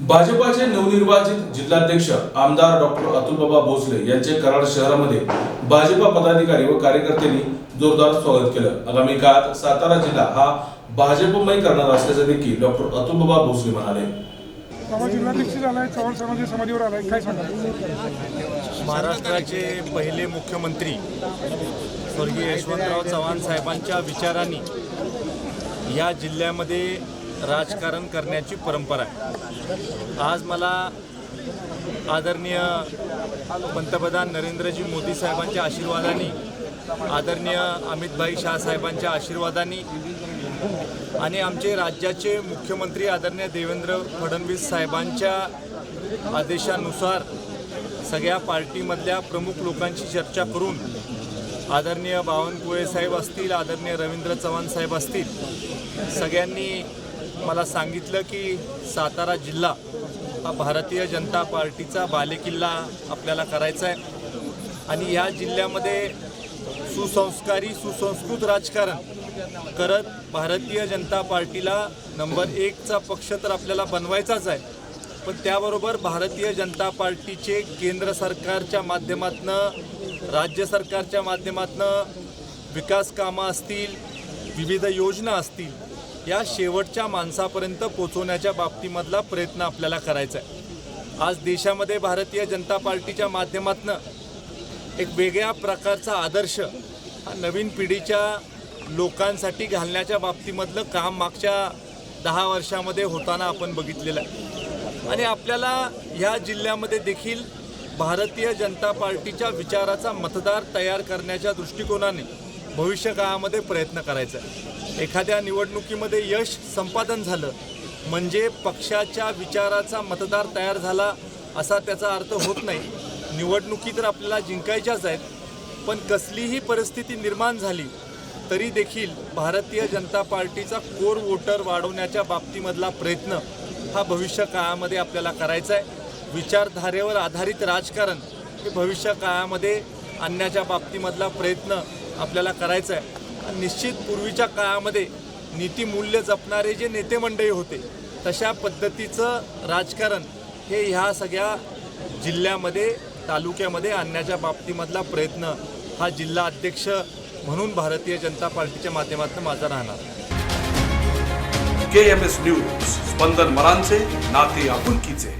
भाजपाचे नवनिर्वाचित जिल्हाध्यक्ष आमदार डॉक्टर अतुलबाबा भोसले यांचे कराड शहरामध्ये भाजपा पदाधिकारी व कार्यकर्त्यांनी जोरदार स्वागत केलं. आगामी काळात सातारा जिल्हा हा भाजपमय करणार असल्याचं देखील डॉक्टर अतुलबाबा भोसले म्हणाले. बाबा जिल्हाध्यक्ष झालाय चव्हाण समाधी समाधीवर आलाय. काय सांगा महाराष्ट्राचे पहिले मुख्यमंत्री स्वर्गीय यशवंतराव चव्हाण साहेबांच्या विचारांनी या जिल्ह्यामध्ये राजकारण करण्याची परंपरा आहे. आज मला आदरणीय पंतप्रधान नरेंद्रजी मोदी साहेबांच्या आशीर्वादाने आदरणीय अमितभाई शाह साहेबांच्या आशीर्वादाने आणि आमचे राज्याचे मुख्यमंत्री आदरणीय देवेंद्र फडणवीस साहेबांच्या आदेशानुसार सगळ्या पार्टीमधल्या प्रमुख लोकांशी चर्चा करून आदरणीय बावनकुळे साहेब असतील आदरणीय रवींद्र चव्हाण साहेब असतील सगळ्यांनी मला सांगितलं की सातारा जिल्हा हा भारतीय जनता पार्टीचा बालेकिल्ला आपल्याला करायचा आहे. आणि ह्या जिल्ह्यामध्ये सुसंस्कारी सुसंस्कृत राजकारण करत भारतीय जनता पार्टीला नंबर एकचा पक्ष तर आपल्याला बनवायचाच आहे. पण त्याबरोबर भारतीय जनता पार्टीचे केंद्र सरकारच्या माध्यमातनं राज्य सरकारच्या माध्यमातनं विकास कामं असतील विविध योजना असतील या शेवटच्या माणसापर्यंत पोचवण्याच्या बाबतीमधला प्रयत्न आपल्याला करायचा आहे. आज देशामध्ये भारतीय जनता पार्टीच्या माध्यमातनं एक वेगळ्या प्रकारचा आदर्श हा नवीन पिढीच्या लोकांसाठी घालण्याच्या बाबतीमधलं काम मागच्या दहा वर्षामध्ये होताना आपण बघितलेलं आहे. आणि आपल्याला ह्या जिल्ह्यामध्ये देखील भारतीय जनता पार्टीच्या विचाराचा मतदार तयार करण्याच्या दृष्टिकोनाने भविष्य काळामध्ये प्रयत्न करायचा आहे. एखाद्या निवडणुकीमध्ये यश संपादन झालं म्हणजे पक्षाच्या विचाराचा मतदार तयार झाला असा त्याचा अर्थ होत नाही. निवडणुकी तर आपल्याला जिंकायच्याच आहेत पण कसलीही परिस्थिती निर्माण झाली तरी देखील भारतीय जनता पार्टीचा कोर वोटर वाढवण्याच्या बाबतीमधला प्रयत्न हा भविष्य काळामध्ये आपल्याला करायचा आहे. विचारधारेवर आधारित राजकारण हे भविष्य काळामध्ये आणण्याच्या बाबतीमधला प्रयत्न आपल्याला करायचं आहे निश्चित पूर्वीच्या काळामध्ये नीतिमूल्य जपणारे जे नेते मंडळी होते तशा पद्धतीचं राजकारण हे ह्या सगळ्या जिल्ह्यामध्ये तालुक्यामध्ये आणण्याच्या बाबतीमधला प्रयत्न हा जिल्हा अध्यक्ष म्हणून भारतीय जनता पार्टीच्या माध्यमातून माझा राहणार. के एम एस न्यूज स्पंदन मरांचे नाते आपुलकीचे.